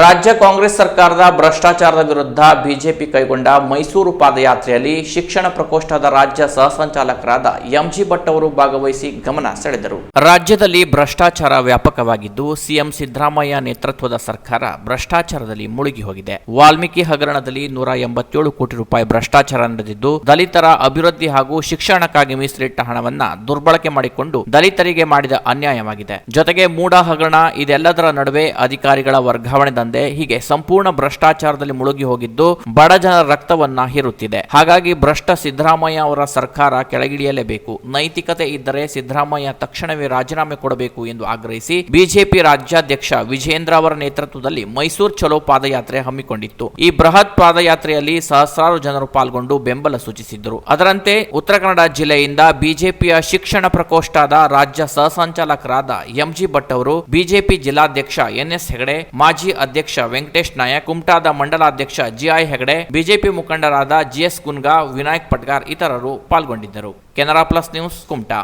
ರಾಜ್ಯ ಕಾಂಗ್ರೆಸ್ ಸರ್ಕಾರದ ಭ್ರಷ್ಟಾಚಾರದ ವಿರುದ್ಧ ಬಿಜೆಪಿ ಕೈಗೊಂಡ ಮೈಸೂರು ಪಾದಯಾತ್ರೆಯಲ್ಲಿ ಶಿಕ್ಷಣ ಪ್ರಕೋಷ್ಠದ ರಾಜ್ಯ ಸಹಸಂಚಾಲಕರಾದ ಎಂಜಿ ಭಟ್ ಅವರು ಭಾಗವಹಿಸಿ ಗಮನ ಸೆಳೆದರು. ರಾಜ್ಯದಲ್ಲಿ ಭ್ರಷ್ಟಾಚಾರ ವ್ಯಾಪಕವಾಗಿದ್ದು, ಸಿಎಂ ಸಿದ್ದರಾಮಯ್ಯ ನೇತೃತ್ವದ ಸರ್ಕಾರ ಭ್ರಷ್ಟಾಚಾರದಲ್ಲಿ ಮುಳುಗಿ ಹೋಗಿದೆ ವಾಲ್ಮೀಕಿ ಹಗರಣದಲ್ಲಿ ನೂರ ಎಂಬತ್ತೇಳು ಕೋಟಿ ರೂಪಾಯಿ ಭ್ರಷ್ಟಾಚಾರ ನಡೆದಿದ್ದು, ದಲಿತರ ಅಭಿವೃದ್ಧಿ ಹಾಗೂ ಶಿಕ್ಷಣಕ್ಕಾಗಿ ಮೀಸಲಿಟ್ಟ ಹಣವನ್ನ ದುರ್ಬಳಕೆ ಮಾಡಿಕೊಂಡು ದಲಿತರಿಗೆ ಮಾಡಿದ ಅನ್ಯಾಯವಾಗಿದೆ. ಜೊತೆಗೆ ಮೂಡ ಹಗರಣ ಇದೆಲ್ಲದರ ನಡುವೆ ಅಧಿಕಾರಿಗಳ ವರ್ಗಾವಣೆ ದಂಧೆ ಹೀಗೆ ಸಂಪೂರ್ಣ ಭ್ರಷ್ಟಾಚಾರದಲ್ಲಿ ಮುಳುಗಿ ಹೋಗಿದ್ದು ಬಡ ಜನರ ರಕ್ತವನ್ನ ಹೀರುತ್ತಿದೆ. ಹಾಗಾಗಿ ಭ್ರಷ್ಟ ಸಿದ್ದರಾಮಯ್ಯ ಅವರ ಸರ್ಕಾರ ಕೆಳಗಿಳಿಯಲೇಬೇಕು. ನೈತಿಕತೆ ಇದ್ದರೆ ಸಿದ್ದರಾಮಯ್ಯ ತಕ್ಷಣವೇ ರಾಜೀನಾಮೆ ಕೊಡಬೇಕು ಎಂದು ಆಗ್ರಹಿಸಿ ಬಿಜೆಪಿ ರಾಜ್ಯಾಧ್ಯಕ್ಷ ವಿಜೇಂದ್ರ ಅವರ ನೇತೃತ್ವದಲ್ಲಿ ಮೈಸೂರು ಚಲೋ ಪಾದಯಾತ್ರೆ ಹಮ್ಮಿಕೊಂಡಿತ್ತು. ಈ ಬೃಹತ್ ಪಾದಯಾತ್ರೆಯಲ್ಲಿ ಸಹಸ್ರಾರು ಜನರು ಪಾಲ್ಗೊಂಡು ಬೆಂಬಲ ಸೂಚಿಸಿದ್ದರು. ಅದರಂತೆ ಉತ್ತರ ಕನ್ನಡ ಜಿಲ್ಲೆಯಿಂದ ಬಿಜೆಪಿಯ ಶಿಕ್ಷಣ ಪ್ರಕೋಷ್ಠದ ರಾಜ್ಯ ಸಹಸಂಚಾಲಕರಾದ ಎಂಜಿ ಭಟ್ ಅವರು ಬಿಜೆಪಿ ಜಿಲ್ಲಾಧ್ಯಕ್ಷ ಎನ್ಎಸ್ ಹೆಗಡೆ, ಮಾಜಿ ವೆಂಕಟೇಶ್ ನಾಯಕ್ ಕುಮಟಾದ ಮಂಡಲಾಧ್ಯಕ್ಷ ಜಿಐ ಹೆಗಡೆ, ಬಿಜೆಪಿ ಮುಖಂಡರಾದ ಜಿಎಸ್ ಕುನ್ಗಾ, ವಿನಾಯಕ್ ಪಟ್ಗಾರ್ ಇತರರು ಪಾಲ್ಗೊಂಡಿದ್ದರು. Canara plus news Kumta.